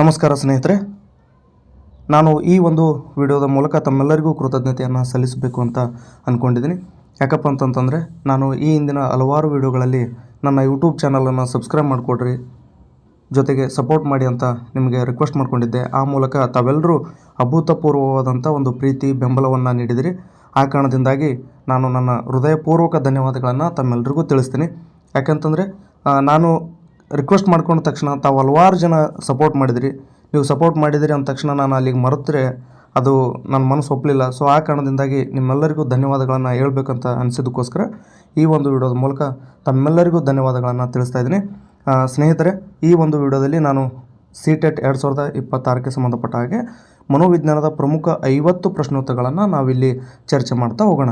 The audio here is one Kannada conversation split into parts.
ನಮಸ್ಕಾರ ಸ್ನೇಹಿತರೆ. ನಾನು ಈ ಒಂದು ವಿಡಿಯೋದ ಮೂಲಕ ತಮ್ಮೆಲ್ಲರಿಗೂ ಕೃತಜ್ಞತೆಯನ್ನು ಸಲ್ಲಿಸಬೇಕು ಅಂತ ಅಂದ್ಕೊಂಡಿದ್ದೀನಿ ಯಾಕಪ್ಪ ಅಂತಂತಂದರೆ, ನಾನು ಈ ಹಿಂದಿನ ಹಲವಾರು ವಿಡಿಯೋಗಳಲ್ಲಿ ನನ್ನ ಯೂಟ್ಯೂಬ್ ಚಾನಲನ್ನು ಸಬ್ಸ್ಕ್ರೈಬ್ ಮಾಡಿಕೊಡ್ರಿ, ಜೊತೆಗೆ ಸಪೋರ್ಟ್ ಮಾಡಿ ಅಂತ ನಿಮಗೆ ರಿಕ್ವೆಸ್ಟ್ ಮಾಡಿಕೊಂಡಿದ್ದೆ. ಆ ಮೂಲಕ ತಾವೆಲ್ಲರೂ ಅಭೂತಪೂರ್ವವಾದಂಥ ಒಂದು ಪ್ರೀತಿ, ಬೆಂಬಲವನ್ನು ನೀಡಿದಿರಿ. ಆ ಕಾರಣದಿಂದಾಗಿ ನಾನು ನನ್ನ ಹೃದಯಪೂರ್ವಕ ಧನ್ಯವಾದಗಳನ್ನು ತಮ್ಮೆಲ್ಲರಿಗೂ ತಿಳಿಸ್ತೀನಿ. ಯಾಕಂತಂದರೆ ನಾನು ರಿಕ್ವೆಸ್ಟ್ ಮಾಡ್ಕೊಂಡ ತಕ್ಷಣ ತಾವು ಹಲವಾರು ಜನ ಸಪೋರ್ಟ್ ಮಾಡಿದಿರಿ. ನೀವು ಸಪೋರ್ಟ್ ಮಾಡಿದಿರಿ ಅಂದ ತಕ್ಷಣ ನಾನು ಅಲ್ಲಿಗೆ ಮರೆತರೆ ಅದು ನನ್ನ ಮನಸ್ಸು ಒಪ್ಪಲಿಲ್ಲ ಸೊ ಆ ಕಾರಣದಿಂದಾಗಿ ನಿಮ್ಮೆಲ್ಲರಿಗೂ ಧನ್ಯವಾದಗಳನ್ನು ಹೇಳಬೇಕಂತ ಅನಿಸಿದ್ದಕ್ಕೋಸ್ಕರ ಈ ಒಂದು ವಿಡಿಯೋದ ಮೂಲಕ ತಮ್ಮೆಲ್ಲರಿಗೂ ಧನ್ಯವಾದಗಳನ್ನು ತಿಳಿಸ್ತಾ ಇದ್ದೀನಿ. ಸ್ನೇಹಿತರೆ, ಈ ಒಂದು ವಿಡಿಯೋದಲ್ಲಿ ನಾನು ಸಿ ಟೆಟ್ ಎರಡು ಸಾವಿರದ ಇಪ್ಪತ್ತಾರಕ್ಕೆ ಸಂಬಂಧಪಟ್ಟ ಹಾಗೆ ಮನೋವಿಜ್ಞಾನದ ಪ್ರಮುಖ ಐವತ್ತು ಪ್ರಶ್ನೋತ್ತರಗಳನ್ನು ನಾವಿಲ್ಲಿ ಚರ್ಚೆ ಮಾಡ್ತಾ ಹೋಗೋಣ.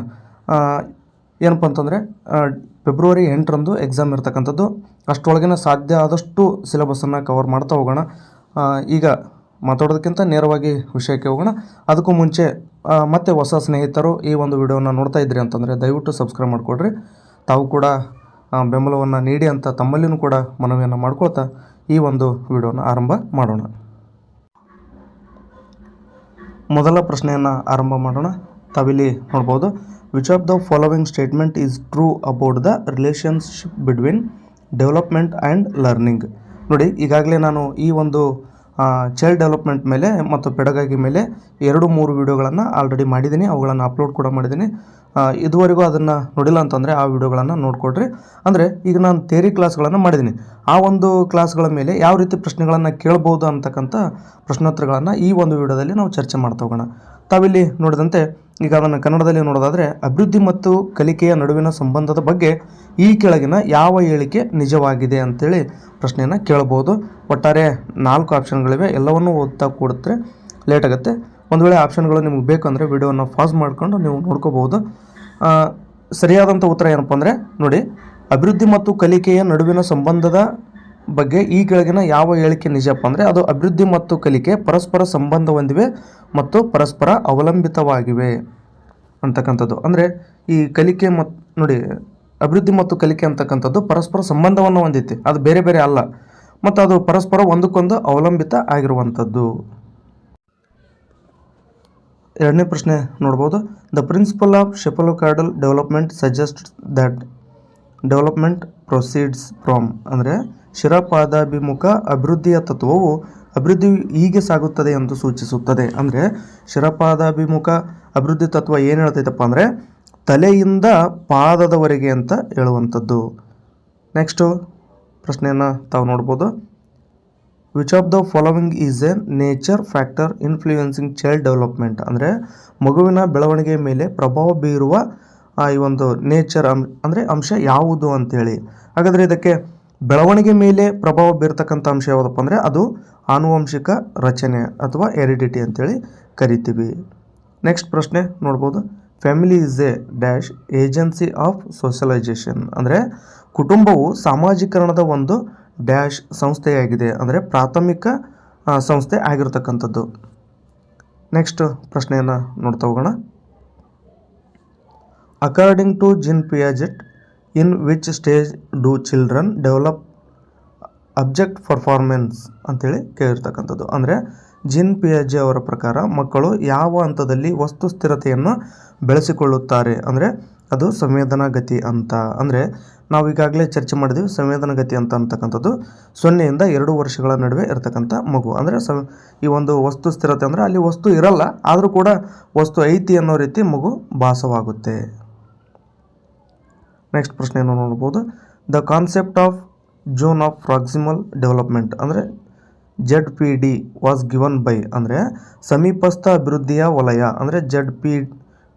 ಏನಪ್ಪ ಅಂತಂದರೆ ಫೆಬ್ರವರಿ ಎಂಟರಂದು ಎಕ್ಸಾಮ್ ಇರ್ತಕ್ಕಂಥದ್ದು. ಅಷ್ಟರೊಳಗಿನ ಸಾಧ್ಯ ಆದಷ್ಟು ಸಿಲೆಬಸ್ಸನ್ನು ಕವರ್ ಮಾಡ್ತಾ ಹೋಗೋಣ. ಈಗ ಮಾತಾಡೋದಕ್ಕಿಂತ ನೇರವಾಗಿ ವಿಷಯಕ್ಕೆ ಹೋಗೋಣ. ಅದಕ್ಕೂ ಮುಂಚೆ ಮತ್ತೆ ಹೊಸ ಸ್ನೇಹಿತರು ಈ ಒಂದು ವಿಡಿಯೋನ ನೋಡ್ತಾ ಇದ್ರಿ ಅಂತಂದರೆ ದಯವಿಟ್ಟು ಸಬ್ಸ್ಕ್ರೈಬ್ ಮಾಡಿಕೊಡ್ರಿ. ತಾವು ಕೂಡ ಬೆಂಬಲವನ್ನು ನೀಡಿ ಅಂತ ತಮ್ಮಲ್ಲಿನೂ ಕೂಡ ಮನವಿಯನ್ನು ಮಾಡ್ಕೊಳ್ತಾ ಈ ಒಂದು ವಿಡಿಯೋನ ಆರಂಭ ಮಾಡೋಣ. ಮೊದಲ ಪ್ರಶ್ನೆಯನ್ನು ಆರಂಭ ಮಾಡೋಣ. ತಾವಿಲ್ಲಿ ನೋಡ್ಬೋದು. Which of the following statement is true about the relationship between development and learning ನೋಡಿ, ಈಗಾಗಲೇ ನಾನು ಈ ಒಂದು ಚೈಲ್ಡ್ ಡೆವಲಪ್ಮೆಂಟ್ ಮೇಲೆ ಮತ್ತು ಪೆಡಗಾಗಿ ಮೇಲೆ ಎರಡು ಮೂರು ವೀಡಿಯೋಗಳನ್ನು ಆಲ್ರೆಡಿ ಮಾಡಿದ್ದೀನಿ. ಅವುಗಳನ್ನು ಅಪ್ಲೋಡ್ ಕೂಡ ಮಾಡಿದ್ದೀನಿ. ಇದುವರೆಗೂ ಅದನ್ನು ನೋಡಿಲ್ಲ ಅಂತಂದರೆ ಆ ವಿಡಿಯೋಗಳನ್ನು ನೋಡಿಕೊಡ್ರಿ ಅಂದರೆ, ಈಗ ನಾನು ಥೇರಿ ಕ್ಲಾಸ್ಗಳನ್ನು ಮಾಡಿದ್ದೀನಿ. ಆ ಒಂದು ಕ್ಲಾಸ್ಗಳ ಮೇಲೆ ಯಾವ ರೀತಿ ಪ್ರಶ್ನೆಗಳನ್ನು ಕೇಳ್ಬೋದು ಅಂತಕ್ಕಂಥ ಪ್ರಶ್ನೋತ್ತರಗಳನ್ನು ಈ ಒಂದು ವಿಡಿಯೋದಲ್ಲಿ ನಾವು ಚರ್ಚೆ ಮಾಡ್ತಾ ಹೋಗೋಣ. ತಾವಿಲ್ಲಿ ನೋಡಿದಂತೆ ಈಗ ಅದನ್ನು ಕನ್ನಡದಲ್ಲಿ ನೋಡೋದಾದರೆ ಅಭಿವೃದ್ಧಿ ಮತ್ತು ಕಲಿಕೆಯ ನಡುವಿನ ಸಂಬಂಧದ ಬಗ್ಗೆ ಈ ಕೆಳಗಿನ ಯಾವ ಹೇಳಿಕೆ ನಿಜವಾಗಿದೆ ಅಂತೇಳಿ ಪ್ರಶ್ನೆಯನ್ನು ಕೇಳಬಹುದು ಒಟ್ಟಾರೆ ನಾಲ್ಕು ಆಪ್ಷನ್ಗಳಿವೆ. ಎಲ್ಲವನ್ನೂ ಓದ್ತಾ ಕೂಡಿದ್ರೆ ಲೇಟ್ ಆಗುತ್ತೆ. ಒಂದು ವೇಳೆ ಆಪ್ಷನ್ಗಳು ನಿಮ್ಗೆ ಬೇಕಂದರೆ ವಿಡಿಯೋನ ಪಾಸ್ ಮಾಡಿಕೊಂಡು ನೀವು ನೋಡ್ಕೋಬಹುದು. ಸರಿಯಾದಂಥ ಉತ್ತರ ಏನಪ್ಪ ಅಂದರೆ ನೋಡಿ, ಅಭಿವೃದ್ಧಿ ಮತ್ತು ಕಲಿಕೆಯ ನಡುವಿನ ಸಂಬಂಧದ ಬಗ್ಗೆ ಈ ಕೆಳಗಿನ ಯಾವ ಹೇಳಿಕೆ ನಿಜಪ್ಪ ಅಂದರೆ ಅದು ಅಭಿವೃದ್ಧಿ ಮತ್ತು ಕಲಿಕೆ ಪರಸ್ಪರ ಸಂಬಂಧ ಹೊಂದಿವೆ. ಮತ್ತು ಪರಸ್ಪರ ಅವಲಂಬಿತವಾಗಿವೆ ಅಂತಕ್ಕಂಥದ್ದು. ಅಂದರೆ ಈ ಕಲಿಕೆ ಮತ್ತು ನೋಡಿ, ಅಭಿವೃದ್ಧಿ ಮತ್ತು ಕಲಿಕೆ ಅಂತಕ್ಕಂಥದ್ದು ಪರಸ್ಪರ ಸಂಬಂಧವನ್ನು ಹೊಂದೈತಿ ಅದು ಬೇರೆ ಬೇರೆ ಅಲ್ಲ. ಮತ್ತು ಅದು ಪರಸ್ಪರ ಒಂದಕ್ಕೊಂದು ಅವಲಂಬಿತ ಆಗಿರುವಂಥದ್ದು. ಎರಡನೇ ಪ್ರಶ್ನೆ ನೋಡ್ಬೋದು. The principle of cephalocaudal development suggest that development proceeds from ಅಂದರೆ ಶಿರಪಾದಾಭಿಮುಖ ಅಭಿವೃದ್ಧಿಯ ತತ್ವವು ಅಭಿವೃದ್ಧಿ ಹೀಗೆ ಸಾಗುತ್ತದೆ ಎಂದು ಸೂಚಿಸುತ್ತದೆ. ಅಂದರೆ ಶಿರಪಾದಾಭಿಮುಖ ಅಭಿವೃದ್ಧಿ ತತ್ವ ಏನು ಹೇಳ್ತೈತಪ್ಪ ಅಂದರೆ ತಲೆಯಿಂದ ಪಾದದವರೆಗೆ ಅಂತ ಹೇಳುವಂಥದ್ದು. ನೆಕ್ಸ್ಟು ಪ್ರಶ್ನೆಯನ್ನು ತಾವು ನೋಡ್ಬೋದು. Which of the following is a nature factor influencing child development ಅಂದರೆ ಮಗುವಿನ ಬೆಳವಣಿಗೆ ಮೇಲೆ ಪ್ರಭಾವ ಬೀರುವ ಈ ಒಂದು ನೇಚರ್ ಅಂ, ಅಂದರೆ ಅಂಶ ಯಾವುದು ಅಂತೇಳಿ. ಹಾಗಾದರೆ ಇದಕ್ಕೆ ಬೆಳವಣಿಗೆ ಮೇಲೆ ಪ್ರಭಾವ ಬೀರ್ತಕ್ಕಂಥ ಅಂಶ ಯಾವುದಪ್ಪ ಅಂದರೆ ಅದು ಆನುವಂಶಿಕ ರಚನೆ ಅಥವಾ ಎರಿಡಿಟಿ ಅಂತೇಳಿ ಕರಿತೀವಿ. ನೆಕ್ಸ್ಟ್ ಪ್ರಶ್ನೆ ನೋಡ್ಬೋದು. Family is a dash agency of socialisation ಅಂದರೆ ಕುಟುಂಬವು ಸಾಮಾಜೀಕರಣದ ಒಂದು ಡ್ಯಾಶ್ ಸಂಸ್ಥೆಯಾಗಿದೆ ಅಂದರೆ ಪ್ರಾಥಮಿಕ ಸಂಸ್ಥೆ ಆಗಿರತಕ್ಕಂಥದ್ದು. ನೆಕ್ಸ್ಟ್ ಪ್ರಶ್ನೆಯನ್ನು ನೋಡ್ತಾ ಹೋಗೋಣ. According to Jean Piaget in which stage do children develop object performance ಅಂತೇಳಿ ಕೇಳಿರ್ತಕ್ಕಂಥದ್ದು. ಅಂದರೆ ಜಿನ್ ಪಿಯಾಜೆ ಅವರ ಪ್ರಕಾರ ಮಕ್ಕಳು ಯಾವ ಹಂತದಲ್ಲಿ ವಸ್ತು ಸ್ಥಿರತೆಯನ್ನು ಬೆಳೆಸಿಕೊಳ್ಳುತ್ತಾರೆ? ಅಂದರೆ ಅದು ಸಂವೇದನಾಗತಿ ಅಂತ. ಅಂದರೆ ನಾವು ಈಗಾಗಲೇ ಚರ್ಚೆ ಮಾಡಿದ್ವಿ ಸಂವೇದನಾಗತಿ ಅಂತ ಅಂತಕ್ಕಂಥದ್ದು. ಸೊನ್ನೆಯಿಂದ ಎರಡು ವರ್ಷಗಳ ನಡುವೆ ಇರತಕ್ಕಂಥ ಮಗು. ಅಂದರೆ ಸ, ಈ ಒಂದು ವಸ್ತು ಸ್ಥಿರತೆ ಅಂದರೆ ಅಲ್ಲಿ ವಸ್ತು ಇರಲ್ಲ, ಆದರೂ ಕೂಡ ವಸ್ತು ಐತಿ ಅನ್ನೋ ರೀತಿ ಮಗು ಭಾಸವಾಗುತ್ತೆ. ನೆಕ್ಸ್ಟ್ ಪ್ರಶ್ನೆಯನ್ನು ನೋಡ್ಬೋದು. The concept of zone of proximal development ಅಂದರೆ Z P D was given by ಅಂದರೆ ಸಮೀಪಸ್ಥ ಅಭಿವೃದ್ಧಿಯ ವಲಯ ಅಂದರೆ ಜೆಡ್ ಪಿ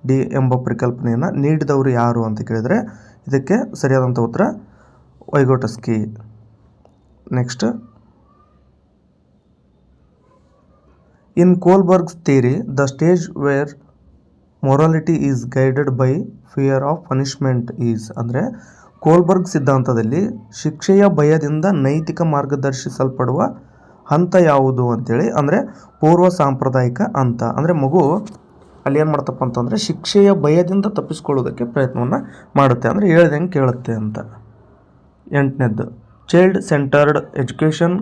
ಡಿ ಎಂಬ ಪರಿಕಲ್ಪನೆಯನ್ನು ನೀಡಿದವರು ಯಾರು ಅಂತ ಕೇಳಿದರೆ ಇದಕ್ಕೆ ಸರಿಯಾದಂಥ ಉತ್ತರ Vygotsky. Next in Kohlberg's theory the stage where morality is guided by fear of punishment is ಅಂದರೆ ಕೋಲ್ಬರ್ಗ್ ಸಿದ್ಧಾಂತದಲ್ಲಿ ಶಿಕ್ಷೆಯ ಭಯದಿಂದ ನೈತಿಕ ಮಾರ್ಗದರ್ಶಿಸಲ್ಪಡುವ ಹಂತ ಯಾವುದು ಅಂತೇಳಿ, ಅಂದರೆ ಪೂರ್ವ ಸಾಂಪ್ರದಾಯಿಕ ಹಂತ. ಅಂದರೆ ಮಗು ಅಲ್ಲಿ ಏನು ಮಾಡ್ತಪ್ಪ ಅಂತಂದರೆ ಶಿಕ್ಷೆಯ ಭಯದಿಂದ ತಪ್ಪಿಸ್ಕೊಳ್ಳೋದಕ್ಕೆ ಪ್ರಯತ್ನವನ್ನು ಮಾಡುತ್ತೆ. ಅಂದರೆ ಹೇಳ್ದಂಗೆ ಕೇಳುತ್ತೆ ಅಂತ. ಎಂಟನೇದ್ದು child centred education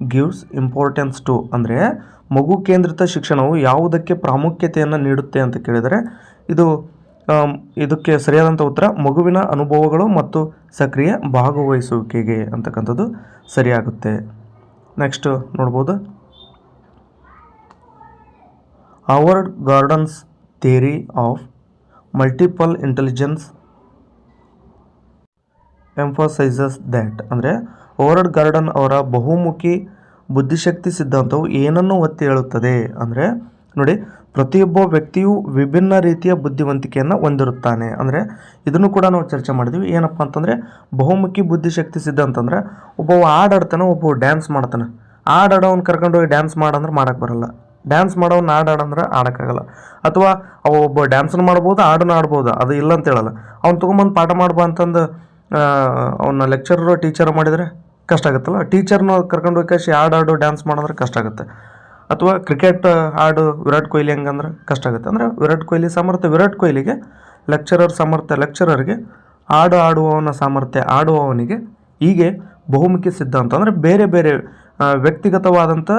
gives importance to ಅಂದರೆ ಮಗು ಕೇಂದ್ರಿತ ಶಿಕ್ಷಣವು ಯಾವುದಕ್ಕೆ ಪ್ರಾಮುಖ್ಯತೆಯನ್ನು ನೀಡುತ್ತೆ ಅಂತ ಕೇಳಿದರೆ, ಇದು ಇದಕ್ಕೆ ಸರಿಯಾದಂಥ ಉತ್ತರ, ಮಗುವಿನ ಅನುಭವಗಳು ಮತ್ತು ಸಕ್ರಿಯ ಭಾಗವಹಿಸುವಿಕೆಗೆ ಅಂತಕ್ಕಂಥದ್ದು ಸರಿಯಾಗುತ್ತೆ. ನೆಕ್ಸ್ಟ್ ನೋಡ್ಬೋದು. Howard Gardner's theory of multiple intelligence emphasises that ಅಂದರೆ ಓವರ್ಡ್ ಗಾರ್ಡನ್ ಅವರ ಬಹುಮುಖಿ ಬುದ್ಧಿಶಕ್ತಿ ಸಿದ್ಧಾಂತವು ಏನನ್ನು ಒತ್ತಿ ಹೇಳುತ್ತದೆ? ಅಂದರೆ, ನೋಡಿ ಪ್ರತಿಯೊಬ್ಬ ವ್ಯಕ್ತಿಯು ವಿಭಿನ್ನ ರೀತಿಯ ಬುದ್ಧಿವಂತಿಕೆಯನ್ನು ಹೊಂದಿರುತ್ತಾನೆ. ಅಂದರೆ ಇದನ್ನು ಕೂಡ ನಾವು ಚರ್ಚೆ ಮಾಡಿದ್ವಿ. ಏನಪ್ಪ ಅಂತಂದರೆ ಬಹುಮುಖಿ ಬುದ್ಧಿಶಕ್ತಿ ಸಿದ್ಧ ಅಂತಂದರೆ ಒಬ್ಬ ಹಾಡು ಆಡ್ತಾನೆ ಒಬ್ಬ ಡ್ಯಾನ್ಸ್ ಮಾಡ್ತಾನೆ. ಹಾಡು ಕರ್ಕೊಂಡೋಗಿ ಡ್ಯಾನ್ಸ್ ಮಾಡಂದ್ರೆ ಮಾಡಕ್ಕೆ ಬರಲ್ಲ. ಡ್ಯಾನ್ಸ್ ಮಾಡೋನ್ ಹಾಡು ಆಡಂದ್ರೆ ಆಡೋಕ್ಕಾಗಲ್ಲ ಅಥವಾ ಅವ ಒಬ್ಬ ಡ್ಯಾನ್ಸನ್ನು ಮಾಡ್ಬೋದು, ಹಾಡನ್ನು ಆಡ್ಬೋದು ಅದು ಇಲ್ಲ ಅಂತ ಹೇಳಲ್ಲ. ಅವ್ನು ತೊಗೊಂಬಂದು ಪಾಠ ಮಾಡ್ಬಾ ಅಂತಂದು ಅವನ್ನ ಲೆಕ್ಚರರು ಟೀಚರ್ ಮಾಡಿದರೆ ಕಷ್ಟ ಆಗುತ್ತಲ್ಲ. ಟೀಚರ್ನ ಕರ್ಕೊಂಡು ಹೋಗಿ ಕಸಿ ಹಾಡು ಆಡು ಡ್ಯಾನ್ಸ್ ಮಾಡಿದ್ರೆ ಕಷ್ಟ ಆಗುತ್ತೆ. ಅಥವಾ ಕ್ರಿಕೆಟ್ ಆಡು ವಿರಾಟ್ ಕೊಹ್ಲಿ ಹೆಂಗಂದ್ರೆ ಕಷ್ಟ ಆಗುತ್ತೆ. ಅಂದರೆ ವಿರಾಟ್ ಕೊಹ್ಲಿ ಸಾಮರ್ಥ್ಯ, ವಿರಾಟ್ ಕೊಹ್ಲಿಗೆ ಲೆಕ್ಚರರ್ ಸಾಮರ್ಥ್ಯ ಲೆಕ್ಚರರ್ಗೆ ಹಾಡು ಆಡುವವನ ಸಾಮರ್ಥ್ಯ ಆಡುವವನಿಗೆ ಹೀಗೆ ಬಹುಮುಖಿ ಸಿದ್ಧಾಂತ ಅಂದರೆ ಬೇರೆ ಬೇರೆ ವ್ಯಕ್ತಿಗತವಾದಂಥ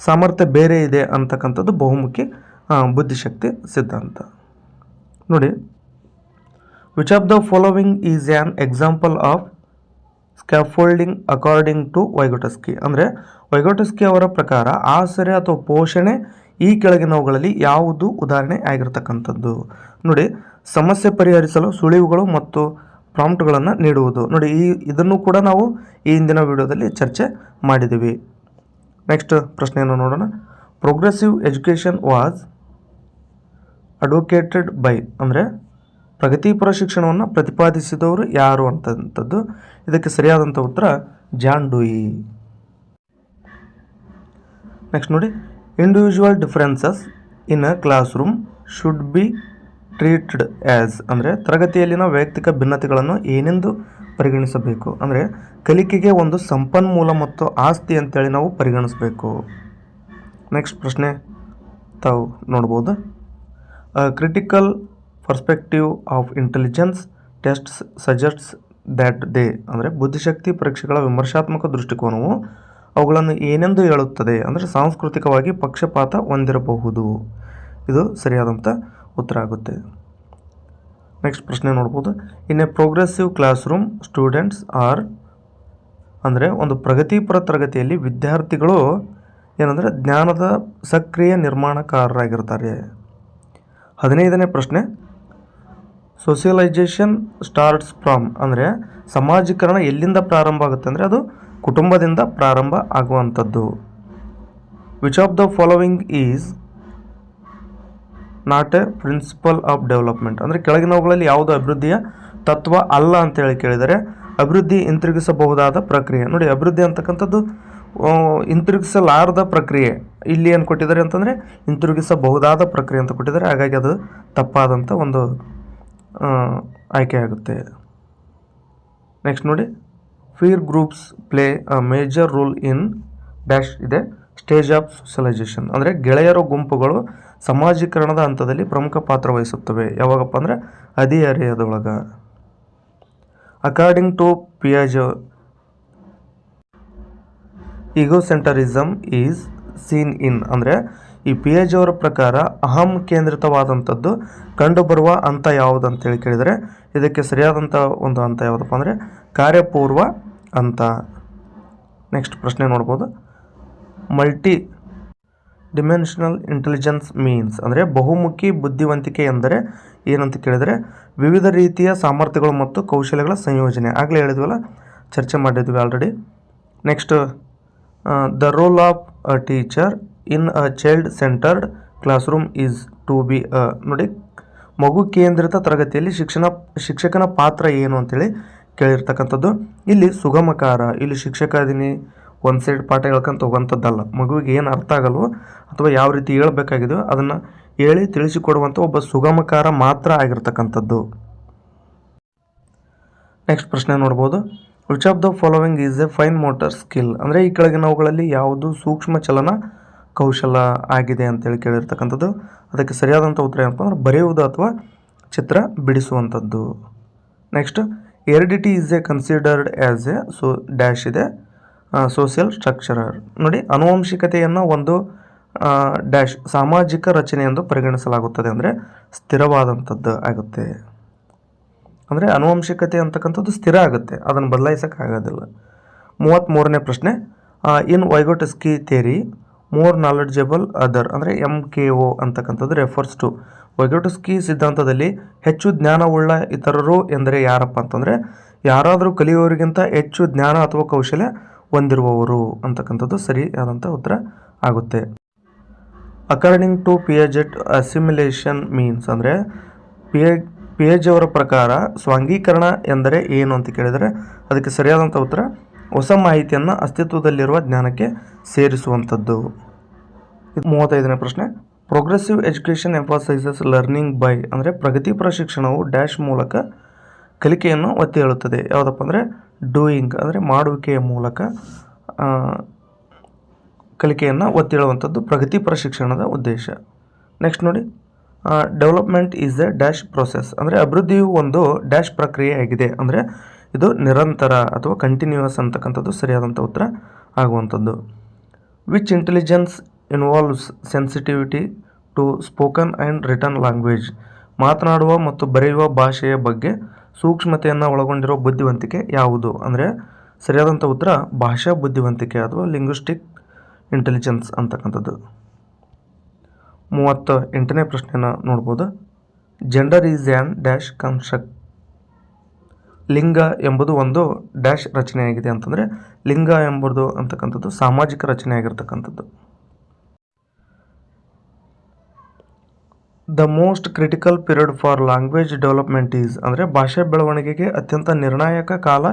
ಸಾಮರ್ಥ್ಯ ಬೇರೆ ಇದೆ ಅಂತಕ್ಕಂಥದ್ದು ಬಹುಮುಖಿ ಬುದ್ಧಿಶಕ್ತಿ ಸಿದ್ಧಾಂತ ನೋಡಿ which of the following is an example of scaffolding according to Vygotsky ಅಂದರೆ ವೈಗೊಟಸ್ಕಿ ಅವರ ಪ್ರಕಾರ ಆಸರೆ ಅಥವಾ ಪೋಷಣೆ ಈ ಕೆಳಗಿನವುಗಳಲ್ಲಿ ಯಾವುದು ಉದಾಹರಣೆ ಆಗಿರತಕ್ಕಂಥದ್ದು. ನೋಡಿ, ಸಮಸ್ಯೆ ಪರಿಹರಿಸಲು ಸುಳಿವುಗಳು ಮತ್ತು ಪ್ರಾಂಪ್ಟ್ಗಳನ್ನು ನೀಡುವುದು. ನೋಡಿ, ಈ, ಇದನ್ನು ಕೂಡ ನಾವು ಈ ಹಿಂದಿನ ವಿಡಿಯೋದಲ್ಲಿ ಚರ್ಚೆ ಮಾಡಿದ್ದೀವಿ. ನೆಕ್ಸ್ಟ್ ಪ್ರಶ್ನೆಯನ್ನು ನೋಡೋಣ. Progressive education was advocated by ಅಂದರೆ ಪ್ರಗತಿಪರ ಶಿಕ್ಷಣವನ್ನು ಪ್ರತಿಪಾದಿಸಿದವರು ಯಾರು ಅಂತಂಥದ್ದು ಇದಕ್ಕೆ ಸರಿಯಾದಂಥ ಉತ್ತರ ಜಾನ್ ಡೂಯಿ. ನೆಕ್ಸ್ಟ್ ನೋಡಿ. Individual differences in a class room should be treated as ಅಂದರೆ ತರಗತಿಯಲ್ಲಿನ ವೈಯಕ್ತಿಕ ಭಿನ್ನತೆಗಳನ್ನು ಏನೆಂದು ಪರಿಗಣಿಸಬೇಕು ಅಂದರೆ ಕಲಿಕೆಗೆ ಒಂದು ಸಂಪನ್ಮೂಲ ಮತ್ತು ಆಸ್ತಿ ಅಂತೇಳಿ ನಾವು ಪರಿಗಣಿಸಬೇಕು. ನೆಕ್ಸ್ಟ್ ಪ್ರಶ್ನೆ ತಾವು ನೋಡ್ಬೋದು. Critical perspective of intelligence tests suggests that they ಅಂದರೆ ಬುದ್ಧಿಶಕ್ತಿ ಪರೀಕ್ಷೆಗಳ ವಿಮರ್ಶಾತ್ಮಕ ದೃಷ್ಟಿಕೋನವು ಅವುಗಳನ್ನು ಏನೆಂದು ಹೇಳುತ್ತದೆ ಅಂದರೆ ಸಾಂಸ್ಕೃತಿಕವಾಗಿ ಪಕ್ಷಪಾತ ಹೊಂದಿರಬಹುದು. ಇದು ಸರಿಯಾದಂಥ ಉತ್ತರ ಆಗುತ್ತೆ. ನೆಕ್ಸ್ಟ್ ಪ್ರಶ್ನೆ ನೋಡ್ಬೋದು. In a progressive class room students are ಅಂದರೆ ಒಂದು ಪ್ರಗತಿಪರ ತರಗತಿಯಲ್ಲಿ ವಿದ್ಯಾರ್ಥಿಗಳು ಏನಂದರೆ ಜ್ಞಾನದ ಸಕ್ರಿಯ ನಿರ್ಮಾಣಕಾರರಾಗಿರ್ತಾರೆ. ಹದಿನೈದನೇ ಪ್ರಶ್ನೆ. ಸೋಷಿಯಲೈಜೇಷನ್ ಸ್ಟಾರ್ಟ್ಸ್ ಫ್ರಮ್ ಅಂದರೆ ಸಮಾಜೀಕರಣ ಎಲ್ಲಿಂದ ಪ್ರಾರಂಭ ಆಗುತ್ತೆ ಅಂದರೆ ಅದು ಕುಟುಂಬದಿಂದ ಪ್ರಾರಂಭ ಆಗುವಂಥದ್ದು. Which of the following is not a principle of development ಅಂದರೆ ಕೆಳಗಿನವುಗಳಲ್ಲಿ ಯಾವುದು ಅಭಿವೃದ್ಧಿಯ ತತ್ವ ಅಲ್ಲ ಅಂತೇಳಿ ಕೇಳಿದರೆ, ಅಭಿವೃದ್ಧಿ ಹಿಂತಿರುಗಿಸಬಹುದಾದ ಪ್ರಕ್ರಿಯೆ. ನೋಡಿ, ಅಭಿವೃದ್ಧಿ ಅಂತಕ್ಕಂಥದ್ದು ಹಿಂತಿರುಗಿಸಲಾರದ ಪ್ರಕ್ರಿಯೆ. ಇಲ್ಲಿ ಏನು ಕೊಟ್ಟಿದ್ದಾರೆ ಅಂತಂದರೆ, ಹಿಂತಿರುಗಿಸಬಹುದಾದ ಪ್ರಕ್ರಿಯೆ ಅಂತ ಕೊಟ್ಟಿದ್ದಾರೆ. ಹಾಗಾಗಿ ಅದು ತಪ್ಪಾದಂಥ ಒಂದು ಆಯ್ಕೆ ಆಗುತ್ತೆ. ನೆಕ್ಸ್ಟ್ ನೋಡಿ. Peer groups play a major role in dash ಇದೆ. ಸ್ಟೇಜ್ ಆಫ್ ಸೋಷಲೈಸೇಷನ್ ಅಂದರೆ ಗೆಳೆಯರ ಗುಂಪುಗಳು ಸಮಾಜೀಕರಣದ ಹಂತದಲ್ಲಿ ಪ್ರಮುಖ ಪಾತ್ರ ವಹಿಸುತ್ತವೆ. ಯಾವಾಗಪ್ಪ ಅಂದರೆ ಹದಿಹರೆಯದೊಳಗೆ ಅಕಾರ್ಡಿಂಗ್ ಟು ಪಿಯಾಜೋ ಈಗೋಸೆಂಟರಿಸಮ್ ಈಸ್ ಸೀನ್ ಇನ್ ಅಂದರೆ ಈ ಪಿಯಾಜ್ ಅವರ ಪ್ರಕಾರ ಅಹಂ ಕೇಂದ್ರಿತವಾದಂಥದ್ದು ಕಂಡುಬರುವ ಹಂತ ಯಾವುದು ಅಂತೇಳಿ ಕೇಳಿದರೆ ಇದಕ್ಕೆ ಸರಿಯಾದಂಥ ಒಂದು ಹಂತ ಯಾವುದಪ್ಪ ಅಂದರೆ ಕಾರ್ಯಪೂರ್ವ ಅಂತ ನೆಕ್ಸ್ಟ್ ಪ್ರಶ್ನೆ ನೋಡ್ಬೋದು. ಮಲ್ಟಿ ಡಿಮೆನ್ಷನಲ್ ಇಂಟೆಲಿಜೆನ್ಸ್ ಮೀನ್ಸ್ ಅಂದರೆ ಬಹುಮುಖಿ ಬುದ್ಧಿವಂತಿಕೆ ಎಂದರೆ ಏನಂತ ಕೇಳಿದರೆ ವಿವಿಧ ರೀತಿಯ ಸಾಮರ್ಥ್ಯಗಳು ಮತ್ತು ಕೌಶಲ್ಯಗಳ ಸಂಯೋಜನೆ. ಆಗಲೇ ಹೇಳಿದ್ವಲ್ಲ, ಚರ್ಚೆ ಮಾಡಿದ್ವಿ already next the role of a teacher in a child centred class room is to be ನೋಡಿ, ಮಗು ಕೇಂದ್ರಿತ ತರಗತಿಯಲ್ಲಿ ಶಿಕ್ಷಣ, ಶಿಕ್ಷಕನ ಪಾತ್ರ ಏನು ಅಂತೇಳಿ ಕೇಳಿರ್ತಕ್ಕಂಥದ್ದು. ಇಲ್ಲಿ ಸುಗಮಕಾರ, ಇಲ್ಲಿ ಶಿಕ್ಷಕ ಅದೀನಿ ಒಂದು ಸೈಡ್ ಪಾಠ ಹೇಳ್ಕೊಂತ ಹೋಗುವಂಥದ್ದಲ್ಲ ಮಗುವಿಗೆ ಏನು ಅರ್ಥ ಆಗಲ್ವೋ ಅಥವಾ ಯಾವ ರೀತಿ ಹೇಳ್ಬೇಕಾಗಿದೆಯೋ ಅದನ್ನು ಹೇಳಿ ತಿಳಿಸಿಕೊಡುವಂಥ ಒಬ್ಬ ಸುಗಮಕಾರ ಮಾತ್ರ ಆಗಿರ್ತಕ್ಕಂಥದ್ದು. ನೆಕ್ಸ್ಟ್ ಪ್ರಶ್ನೆ ನೋಡ್ಬೋದು. Which of the following is a fine motor skill ಅಂದರೆ ಈ ಕೆಳಗಿನವುಗಳಲ್ಲಿ ಯಾವುದು ಸೂಕ್ಷ್ಮ ಚಲನ ಕೌಶಲ ಆಗಿದೆ ಅಂತೇಳಿ ಕೇಳಿರ್ತಕ್ಕಂಥದ್ದು. ಅದಕ್ಕೆ ಸರಿಯಾದಂಥ ಉತ್ತರ ಏನಪ್ಪ ಅಂದ್ರೆ ಬರೆಯುವುದು ಅಥವಾ ಚಿತ್ರ ಬಿಡಿಸುವಂಥದ್ದು. Next heredity is a considered as a so dash ಇದೆ. ಸೋಷಿಯಲ್ ಸ್ಟ್ರಕ್ಚರರ್ ನೋಡಿ ಅನುವಂಶಿಕತೆಯನ್ನು ಒಂದು ಡ್ಯಾಶ್ ಸಾಮಾಜಿಕ ರಚನೆ ಎಂದು ಪರಿಗಣಿಸಲಾಗುತ್ತದೆ ಅಂದರೆ ಸ್ಥಿರವಾದಂಥದ್ದು ಆಗುತ್ತೆ. ಅಂದರೆ ಅನುವಂಶಿಕತೆ ಅಂತಕ್ಕಂಥದ್ದು ಸ್ಥಿರ ಆಗುತ್ತೆ, ಅದನ್ನು ಬದಲಾಯಿಸೋಕ್ಕಾಗೋದಿಲ್ಲ. ಮೂವತ್ತ್ಮೂರನೇ ಪ್ರಶ್ನೆ in Vygotsky theory more knowledgeable other ಅಂದರೆ ಎಂ ಕೆ ಒ ಅಂತಕ್ಕಂಥದ್ದು ರೆಫರ್ಸ್ ಟು ವೈಗೋಟಸ್ಕಿ ಸಿದ್ಧಾಂತದಲ್ಲಿ ಹೆಚ್ಚು ಜ್ಞಾನವುಳ್ಳ ಇತರರು ಎಂದರೆ ಯಾರಪ್ಪ ಅಂತಂದರೆ, ಯಾರಾದರೂ ಕಲಿಯುವವರಿಗಿಂತ ಹೆಚ್ಚು ಜ್ಞಾನ ಅಥವಾ ಕೌಶಲ್ಯ ಹೊಂದಿರುವವರು ಅಂತಕ್ಕಂಥದ್ದು ಸರಿಯಾದಂಥ ಉತ್ತರ ಆಗುತ್ತೆ. According to Piaget assimilation means ಅಂದರೆ ಪಿಯ ಪಿಯಜ್ ಅವರ ಪ್ರಕಾರ ಸ್ವಾಂಗೀಕರಣ ಎಂದರೆ ಏನು ಅಂತ ಕೇಳಿದರೆ, ಅದಕ್ಕೆ ಸರಿಯಾದಂಥ ಉತ್ತರ ಹೊಸ ಮಾಹಿತಿಯನ್ನು ಅಸ್ತಿತ್ವದಲ್ಲಿರುವ ಜ್ಞಾನಕ್ಕೆ ಸೇರಿಸುವಂಥದ್ದು. ಇದು ಮೂವತ್ತೈದನೇ ಪ್ರಶ್ನೆ. Progressive education emphasises learning by ಅಂದರೆ ಪ್ರಗತಿ ಪ್ರಶಿಕ್ಷಣವು ಡ್ಯಾಶ್ ಮೂಲಕ ಕಲಿಕೆಯನ್ನು ಒತ್ತಿ ಹೇಳುತ್ತದೆ. ಯಾವುದಪ್ಪ ಅಂದರೆ ಡೂಯಿಂಗ್ ಅಂದರೆ ಮಾಡುವಿಕೆಯ ಮೂಲಕ ಕಲಿಕೆಯನ್ನು ಒತ್ತಿ ಹೇಳುವಂಥದ್ದು ಪ್ರಗತಿಪರ ಶಿಕ್ಷಣದ ಉದ್ದೇಶ. ನೆಕ್ಸ್ಟ್ ನೋಡಿ. Development is a dash process ಅಂದರೆ ಅಭಿವೃದ್ಧಿಯು ಒಂದು ಡ್ಯಾಶ್ ಪ್ರಕ್ರಿಯೆಯಾಗಿದೆ. ಅಂದರೆ ಇದು ನಿರಂತರ ಅಥವಾ ಕಂಟಿನ್ಯೂಯಸ್ ಅಂತಕ್ಕಂಥದ್ದು ಸರಿಯಾದಂಥ ಉತ್ತರ ಆಗುವಂಥದ್ದು. Which intelligence involves sensitivity to spoken and written language ಮಾತನಾಡುವ ಮತ್ತು ಬರೆಯುವ ಭಾಷೆಯ ಬಗ್ಗೆ ಸೂಕ್ಷ್ಮತೆಯನ್ನು ಒಳಗೊಂಡಿರುವ ಬುದ್ಧಿವಂತಿಕೆ ಯಾವುದು? ಅಂದರೆ ಸರಿಯಾದಂಥ ಉತ್ತರ ಭಾಷಾ ಬುದ್ಧಿವಂತಿಕೆ ಅಥವಾ ಲಿಂಗ್ವಿಸ್ಟಿಕ್ ಇಂಟೆಲಿಜೆನ್ಸ್ ಅಂತಕ್ಕಂಥದ್ದು. ಮೂವತ್ತ ಎಂಟನೇ ಪ್ರಶ್ನೆನ ನೋಡ್ಬೋದು. Gender is an dash construct ಲಿಂಗ ಎಂಬುದು ಒಂದು ಡ್ಯಾಶ್ ರಚನೆಯಾಗಿದೆ ಅಂತಂದರೆ ಲಿಂಗ ಎಂಬುದು ಅಂತಕ್ಕಂಥದ್ದು ಸಾಮಾಜಿಕ ರಚನೆಯಾಗಿರ್ತಕ್ಕಂಥದ್ದು the most critical period for language development is ಅಂದರೆ ಭಾಷೆ ಬೆಳವಣಿಗೆಗೆ ಅತ್ಯಂತ ನಿರ್ಣಾಯಕ ಕಾಲ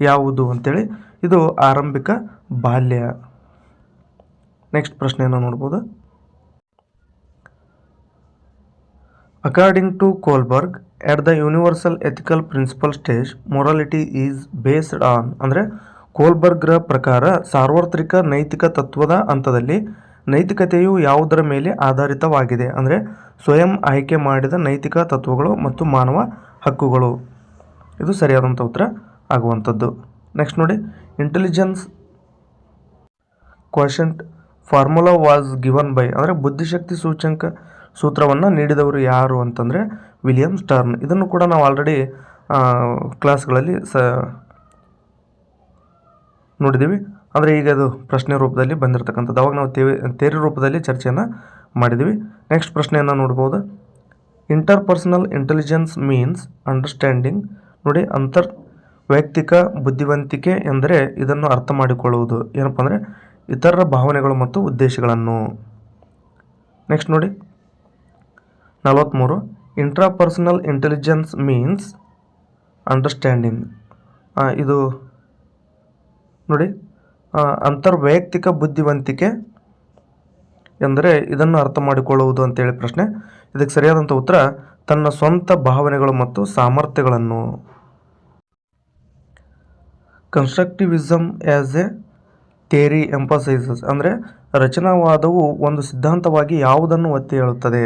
ಯಾವುದು ಅಂತೇಳಿ ಇದು ಆರಂಭಿಕ ಬಾಲ್ಯ. ನೆಕ್ಸ್ಟ್ ಪ್ರಶ್ನೆಯನ್ನು ನೋಡ್ಬೋದು. According to Kohlberg at the universal ethical principle stage morality is based on ಅಂದರೆ ಕೋಲ್ಬರ್ಗ್ರ ಪ್ರಕಾರ ಸಾರ್ವತ್ರಿಕ ನೈತಿಕ ತತ್ವದ ಹಂತದಲ್ಲಿ ನೈತಿಕತೆಯು ಯಾವುದರ ಮೇಲೆ ಆಧಾರಿತವಾಗಿದೆ, ಅಂದರೆ ಸ್ವಯಂ ಆಯ್ಕೆ ಮಾಡಿದ ನೈತಿಕ ತತ್ವಗಳು ಮತ್ತು ಮಾನವ ಹಕ್ಕುಗಳು. ಇದು ಸರಿಯಾದಂಥ ಉತ್ತರ ಆಗುವಂಥದ್ದು. ನೆಕ್ಸ್ಟ್ ನೋಡಿ intelligence quotient formula was given by ಅಂದರೆ ಬುದ್ಧಿಶಕ್ತಿ ಸೂಚ್ಯಂಕ ಸೂತ್ರವನ್ನು ನೀಡಿದವರು ಯಾರು ಅಂತಂದರೆ ವಿಲಿಯಂ ಸ್ಟರ್ನ್. ಇದನ್ನು ಕೂಡ ನಾವು ಆಲ್ರೆಡಿ ಕ್ಲಾಸ್ಗಳಲ್ಲಿ ಸ, ನೋಡಿದ್ದೀವಿ. ಅಂದರೆ ಈಗ ಅದು ಪ್ರಶ್ನೆ ರೂಪದಲ್ಲಿ ಬಂದಿರತಕ್ಕಂಥದ್ದು. ಅವಾಗ ನಾವು ತೇವೆ, ತೇರಿ ರೂಪದಲ್ಲಿ ಚರ್ಚೆಯನ್ನು ಮಾಡಿದ್ದೀವಿ. ನೆಕ್ಸ್ಟ್ ಪ್ರಶ್ನೆಯನ್ನು ನೋಡ್ಬೋದು. Interpersonal intelligence means understanding ನೋಡಿ, ಅಂತರ್, ವೈಯಕ್ತಿಕ ಬುದ್ಧಿವಂತಿಕೆ ಎಂದರೆ ಇದನ್ನು ಅರ್ಥ ಮಾಡಿಕೊಳ್ಳುವುದು. ಏನಪ್ಪ ಅಂದರೆ ಇತರರ ಭಾವನೆಗಳು ಮತ್ತು ಉದ್ದೇಶಗಳನ್ನು. ನೆಕ್ಸ್ಟ್ ನೋಡಿ. ನಲವತ್ತ್ಮೂರು ಇಂಟ್ರಾಪರ್ಸನಲ್ ಇಂಟೆಲಿಜೆನ್ಸ್ ಮೀನ್ಸ್ ಅಂಡರ್ಸ್ಟ್ಯಾಂಡಿಂಗ್ ಇದು ನೋಡಿ ಅಂತರ್ವೈಯಕ್ತಿಕ ಬುದ್ಧಿವಂತಿಕೆ ಎಂದರೆ ಇದನ್ನು ಅರ್ಥ ಮಾಡಿಕೊಳ್ಳುವುದು ಅಂತೇಳಿ ಪ್ರಶ್ನೆ. ಇದಕ್ಕೆ ಸರಿಯಾದಂಥ ಉತ್ತರ, ತನ್ನ ಸ್ವಂತ ಭಾವನೆಗಳು ಮತ್ತು ಸಾಮರ್ಥ್ಯಗಳನ್ನು. Constructivism as a theory emphasises ಅಂದರೆ ರಚನಾವಾದವು ಒಂದು ಸಿದ್ಧಾಂತವಾಗಿ ಯಾವುದನ್ನು ಒತ್ತಿ ಹೇಳುತ್ತದೆ.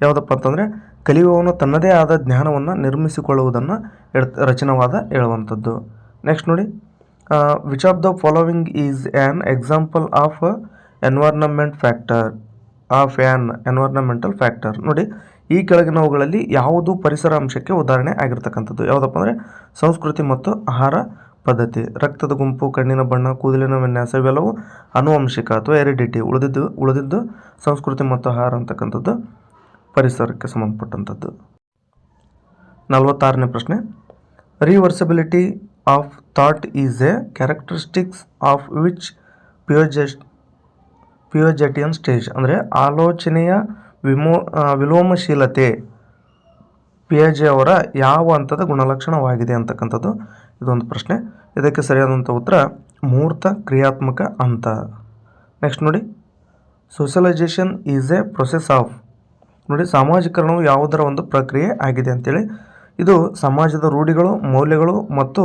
ಯಾವುದಪ್ಪ ಅಂತಂದರೆ ಕಲಿಯುವವನು ತನ್ನದೇ ಆದ ಜ್ಞಾನವನ್ನು ನಿರ್ಮಿಸಿಕೊಳ್ಳುವುದನ್ನು ರಚನವಾದ ಹೇಳುವಂಥದ್ದು. ನೆಕ್ಸ್ಟ್ ನೋಡಿ which of the following is an example of environment factor of an environmental factor ನೋಡಿ, ಈ ಕೆಳಗಿನವುಗಳಲ್ಲಿ ಯಾವುದು ಪರಿಸರ ಅಂಶಕ್ಕೆ ಉದಾಹರಣೆ ಆಗಿರ್ತಕ್ಕಂಥದ್ದು. ಯಾವುದಪ್ಪ ಅಂದರೆ, ಸಂಸ್ಕೃತಿ ಮತ್ತು ಆಹಾರ ಪದ್ಧತಿ. ರಕ್ತದ ಗುಂಪು, ಕಣ್ಣಿನ ಬಣ್ಣ, ಕೂದಲಿನ ವಿನ್ಯಾಸ, ಇವೆಲ್ಲವೂ ಅನುವಂಶಿಕ ಅಥವಾ ಎರಿಡಿಟಿ ಉಳಿದಿದ್ದು ಉಳಿದಿದ್ದು ಸಂಸ್ಕೃತಿ ಮತ್ತು ಆಹಾರ ಅಂತಕ್ಕಂಥದ್ದು. ಪರಿಸರಕ್ಕೆ ಸಂಬಂಧಪಟ್ಟಂಥದ್ದು. ನಲವತ್ತಾರನೇ ಪ್ರಶ್ನೆ. Reversibility of thought is a characteristics of which Piaget's Piagetian stage ಅಂದರೆ ಆಲೋಚನೆಯ ವಿಮೋ ವಿಲೋಮಶೀಲತೆ ಪಿಯಾಜೆ ಅವರ ಯಾವ ಹಂತದ ಗುಣಲಕ್ಷಣವಾಗಿದೆ ಅಂತಕ್ಕಂಥದ್ದು ಇದೊಂದು ಪ್ರಶ್ನೆ. ಇದಕ್ಕೆ ಸರಿಯಾದಂಥ ಉತ್ತರ, ಮೂರ್ತ ಕ್ರಿಯಾತ್ಮಕ ಹಂತ. ನೆಕ್ಸ್ಟ್ ನೋಡಿ. Socialisation is a process of ನೋಡಿ, ಸಾಮಾಜೀಕರಣವು ಯಾವುದರ ಒಂದು ಪ್ರಕ್ರಿಯೆ ಆಗಿದೆ ಅಂತೇಳಿ. ಇದು ಸಮಾಜದ ರೂಢಿಗಳು, ಮೌಲ್ಯಗಳು ಮತ್ತು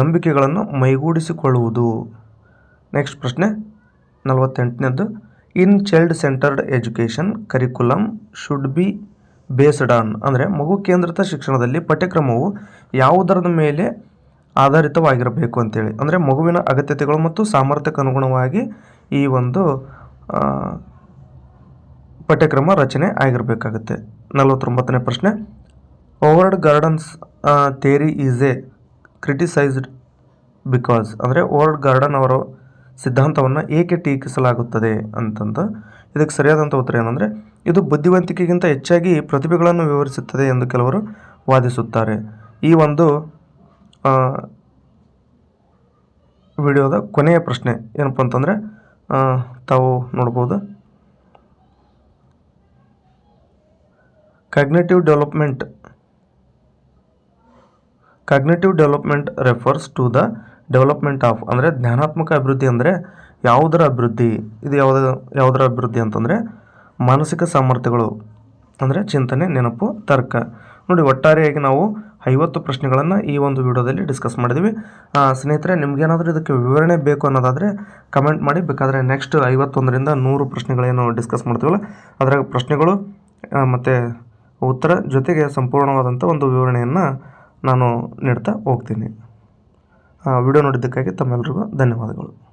ನಂಬಿಕೆಗಳನ್ನು ಮೈಗೂಡಿಸಿಕೊಳ್ಳುವುದು. ನೆಕ್ಸ್ಟ್ ಪ್ರಶ್ನೆ, ನಲವತ್ತೆಂಟನೇದ್ದು, in child centred education curriculum should be based on, ಅಂದರೆ ಮಗು ಕೇಂದ್ರಿತ ಶಿಕ್ಷಣದಲ್ಲಿ ಪಠ್ಯಕ್ರಮವು ಯಾವುದರದ ಮೇಲೆ ಆಧಾರಿತವಾಗಿರಬೇಕು ಅಂತೇಳಿ. ಅಂದರೆ ಮಗುವಿನ ಅಗತ್ಯತೆಗಳು ಮತ್ತು ಸಾಮರ್ಥ್ಯಕ್ಕೆ ಅನುಗುಣವಾಗಿ ಈ ಒಂದು ಪಠ್ಯಕ್ರಮ ರಚನೆ ಆಗಿರಬೇಕಾಗುತ್ತೆ. ನಲವತ್ತೊಂಬತ್ತನೇ ಪ್ರಶ್ನೆ. Howard Gardner's theory is a criticised because ಅಂದರೆ ಓವರ್ಡ್ ಗಾರ್ಡನ್ ಅವರ ಸಿದ್ಧಾಂತವನ್ನು ಏಕೆ ಟೀಕಿಸಲಾಗುತ್ತದೆ ಅಂತಂತ ಇದಕ್ಕೆ ಸರಿಯಾದಂಥ ಉತ್ತರ ಏನಂದರೆ, ಇದು ಬುದ್ಧಿವಂತಿಕೆಗಿಂತ ಹೆಚ್ಚಾಗಿ ಪ್ರತಿಭೆಗಳನ್ನು ವಿವರಿಸುತ್ತದೆ ಎಂದು ಕೆಲವರು ವಾದಿಸುತ್ತಾರೆ. ಈ ಒಂದು ವಿಡಿಯೋದ ಕೊನೆಯ ಪ್ರಶ್ನೆ ಏನಪ್ಪ ಅಂತಂದರೆ ತಾವು ನೋಡ್ಬೋದು. Cognitive development cognitive development refers to the development of ಅಂದರೆ ಜ್ಞಾನಾತ್ಮಕ ಅಭಿವೃದ್ಧಿ ಅಂದರೆ ಯಾವುದರ ಅಭಿವೃದ್ಧಿ? ಇದು ಯಾವುದ, ಯಾವುದರ ಅಭಿವೃದ್ಧಿ ಅಂತಂದರೆ ಮಾನಸಿಕ ಸಾಮರ್ಥ್ಯಗಳು, ಅಂದರೆ ಚಿಂತನೆ, ನೆನಪು, ತರ್ಕ. ನೋಡಿ, ಒಟ್ಟಾರೆಯಾಗಿ ನಾವು ಐವತ್ತು ಪ್ರಶ್ನೆಗಳನ್ನು ಈ ಒಂದು ವಿಡಿಯೋದಲ್ಲಿ ಡಿಸ್ಕಸ್ ಮಾಡಿದ್ವಿ. ಸ್ನೇಹಿತರೆ, ನಿಮಗೇನಾದರೂ ಇದಕ್ಕೆ ವಿವರಣೆ ಬೇಕು ಅನ್ನೋದಾದರೆ ಕಮೆಂಟ್ ಮಾಡಿ. ಬೇಕಾದರೆ ನೆಕ್ಸ್ಟ್ ಐವತ್ತೊಂದರಿಂದ ನೂರು ಪ್ರಶ್ನೆಗಳೇನು ಡಿಸ್ಕಸ್ ಮಾಡ್ತೀವಲ್ಲ, ಅದರಾಗ ಪ್ರಶ್ನೆಗಳು ಮತ್ತು ಉತ್ತರ ಜೊತೆಗೆ ಸಂಪೂರ್ಣವಾದಂಥ ಒಂದು ವಿವರಣೆಯನ್ನು ನಾನು ನೀಡ್ತಾ ಹೋಗ್ತೀನಿ. ವಿಡಿಯೋ ನೋಡಿದ್ದಕ್ಕಾಗಿ ತಮ್ಮೆಲ್ಲರಿಗೂ ಧನ್ಯವಾದಗಳು.